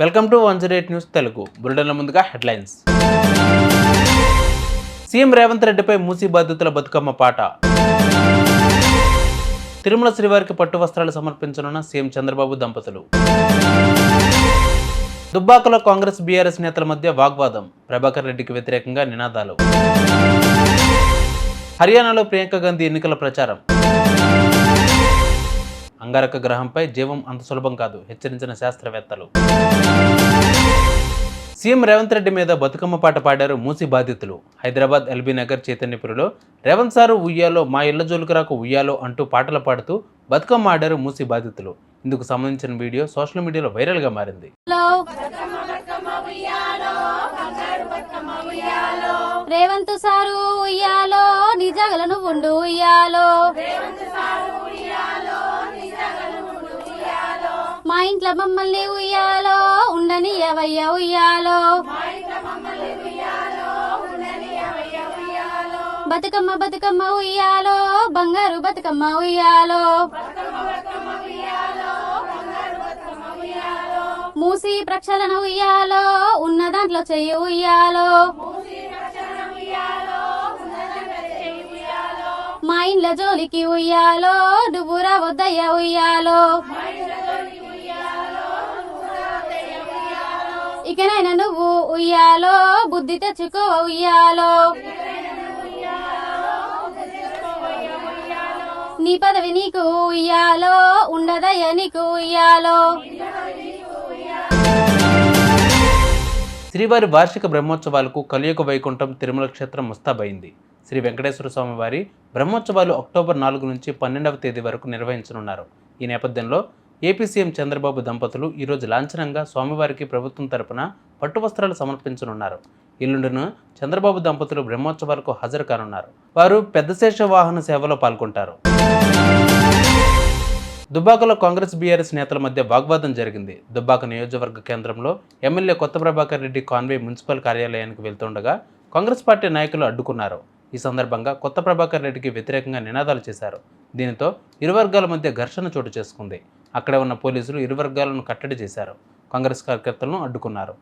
Welcome to one zero eight news Telugu. బులెటిన్ల ముందుగా headlines. CM Revanth రెడ్డిపై మూసీ బాధితుల బతుకమ్మ పాట. తిరుమల శ్రీవారికి పట్టు వస్త్రాలు సమర్పించనున్న సీఎం చంద్రబాబు దంపతులు. దుబ్బాకలో కాంగ్రెస్ బీఆర్ఎస్ నేతల మధ్య వాగ్వాదం. ప్రభాకర్ రెడ్డికి వ్యతిరేకంగా నినాదాలు. హర్యానాలో ప్రియాంక గాంధీ ఎన్నికల ప్రచారం. అంగారక గ్రహంపై జీవం అంత సులభం కాదు హెచ్చరించిన శాస్త్రవేత్తలు. సీఎం రేవంత్ రెడ్డి మీద బతుకమ్మ పాట పాడారు మూసి బాధితులు. హైదరాబాద్ ఎల్బీ నగర్ చైతన్యపురిలో రేవంత్ సారు ఉయ్యాలో మా ఇళ్ళ జోలుకురాకు ఉయ్యాలో అంటూ పాటలు పాడుతూ బతుకమ్మ ఆడారు మూసి బాధితులు. ఇందుకు సంబంధించిన వీడియో సోషల్ మీడియాలో వైరల్గా మారింది. రేవంత్ సారు ఉయ్యాలో నిజగలను ఉండు ఉయ్యాలో మా ఇంట్లో మమ్మల్ని ఉయ్యాలో ఉండని ఎవయ్య ఉయ్యాలో. బతుకమ్మ బతుకమ్మ ఉయ్యాలో బంగారు బతుకమ్మ ఉయ్యాలో. మూసి ప్రక్షాళన ఉయ్యాలో ఉన్న దాంట్లో చెయ్యి ఉయ్యాలో. మా ఇండ్ల జోలికి ఉయ్యాలో డుబురా వద్దయ్య ఉయ్యాలో. ఇకనైనా నువ్వు ఉయ్యాలో బుద్ధి తెచ్చుకో ఉయ్యాలో. నీ పదవి నీకు ఉయ్యాలో ఉండదయ్యా నీకు ఉయ్యాలో. శ్రీవారి వార్షిక బ్రహ్మోత్సవాలకు కలియుగ వైకుంఠం తిరుమల క్షేత్రం ముస్తాబైంది శ్రీ వెంకటేశ్వర స్వామి వారి బ్రహ్మోత్సవాలు అక్టోబర్ నాలుగు నుంచి పన్నెండవ తేదీ వరకు నిర్వహించనున్నారు. ఈ నేపథ్యంలో ఏపీ సీఎం చంద్రబాబు దంపతులు ఈరోజు లాంఛనంగా స్వామివారికి ప్రభుత్వం తరపున పట్టు వస్త్రాలు సమర్పించనున్నారు. ఎల్లుండిన చంద్రబాబు దంపతులు బ్రహ్మోత్సవాలకు హాజరు కానున్నారు. వారు పెద్దశేష వాహన సేవలో పాల్గొంటారు. దుబ్బాకలో కాంగ్రెస్ బీఆర్ఎస్ నేతల మధ్య వాగ్వాదం జరిగింది. దుబ్బాక నియోజకవర్గ కేంద్రంలో ఎమ్మెల్యే కొత్త ప్రభాకర్ రెడ్డి కాన్వే మున్సిపల్ కార్యాలయానికి వెళ్తుండగా కాంగ్రెస్ పార్టీ నాయకులు అడ్డుకున్నారు. ఈ సందర్భంగా కొత్త ప్రభాకర్ రెడ్డికి వ్యతిరేకంగా నినాదాలు చేశారు. దీనితో ఇరు వర్గాల మధ్య ఘర్షణ చోటు చేసుకుంది. అక్కడే ఉన్న పోలీసులు ఇరు వర్గాలను కట్టడి చేశారు. కాంగ్రెస్ కార్యకర్తలను అడ్డుకున్నారు.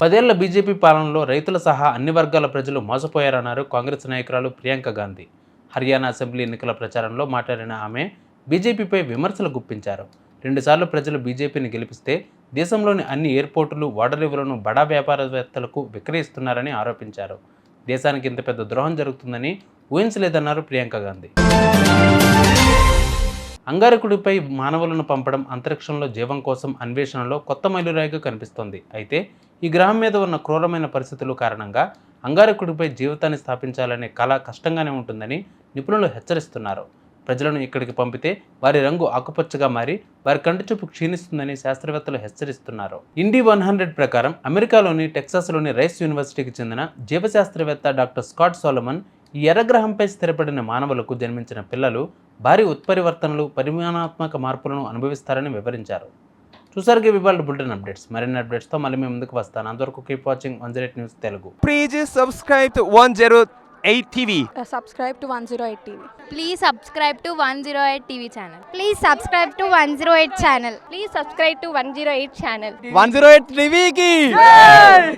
పదేళ్ళ బీజేపీ పాలనలో రైతుల సహా అన్ని వర్గాల ప్రజలు మోసపోయారన్నారు కాంగ్రెస్ నాయకురాలు ప్రియాంక గాంధీ. హర్యానా అసెంబ్లీ ఎన్నికల ప్రచారంలో మాట్లాడిన ఆమె బీజేపీపై విమర్శలు గుప్పించారు. రెండుసార్లు ప్రజలు బీజేపీని గెలిపిస్తే దేశంలోని అన్ని ఎయిర్పోర్టులు ఓడరేవులను బడా వ్యాపారవేత్తలకు విక్రయిస్తున్నారని ఆరోపించారు. దేశానికి ఇంత పెద్ద ద్రోహం జరుగుతుందని ఊహించలేదన్నారు ప్రియాంక గాంధీ. అంగారకుడిపై మానవులను పంపడం అంతరిక్షంలో జీవం కోసం అన్వేషణలో కొత్త మైలురాయిగా కనిపిస్తోంది. అయితే ఈ గ్రహం మీద ఉన్న క్రూరమైన పరిస్థితుల కారణంగా అంగారకుడిపై జీవితాన్ని స్థాపించాలనే కళ కష్టంగానే ఉంటుందని నిపుణులు హెచ్చరిస్తున్నారు. ప్రజలను ఇక్కడికి పంపితే వారి రంగు ఆకుపచ్చగా మారి వారి కంటి చూపు క్షీణిస్తుందని శాస్త్రవేత్తలు హెచ్చరిస్తున్నారు. ఇండి వన్ హండ్రెడ్ ప్రకారం అమెరికాలోని టెక్సాస్లోని రైస్ యూనివర్సిటీకి చెందిన జీవశాస్త్రవేత్త డాక్టర్ స్కాట్ సోలమన్ ఈ ఎర్రగ్రహంపై స్థిరపడిన మానవులకు జన్మించిన పిల్లలు భారీ ఉత్పరివర్తనలు పరిమాణాత్మక మార్పులను అనుభవిస్తారని వివరించారు చూసారుగా ఇవాళ బులెటిన్ అప్డేట్స్ మరిన్ని అప్డేట్స్తో మళ్ళీ మేము ముందుకు వస్తాను అంతవరకు keep watching one zero news Telugu Please subscribe to 108 TV. Uh, subscribe to 108 TV. Please subscribe to 108 TV channel. Please subscribe to one zero eight channel Please subscribe to 108 channel. 108 TV ki!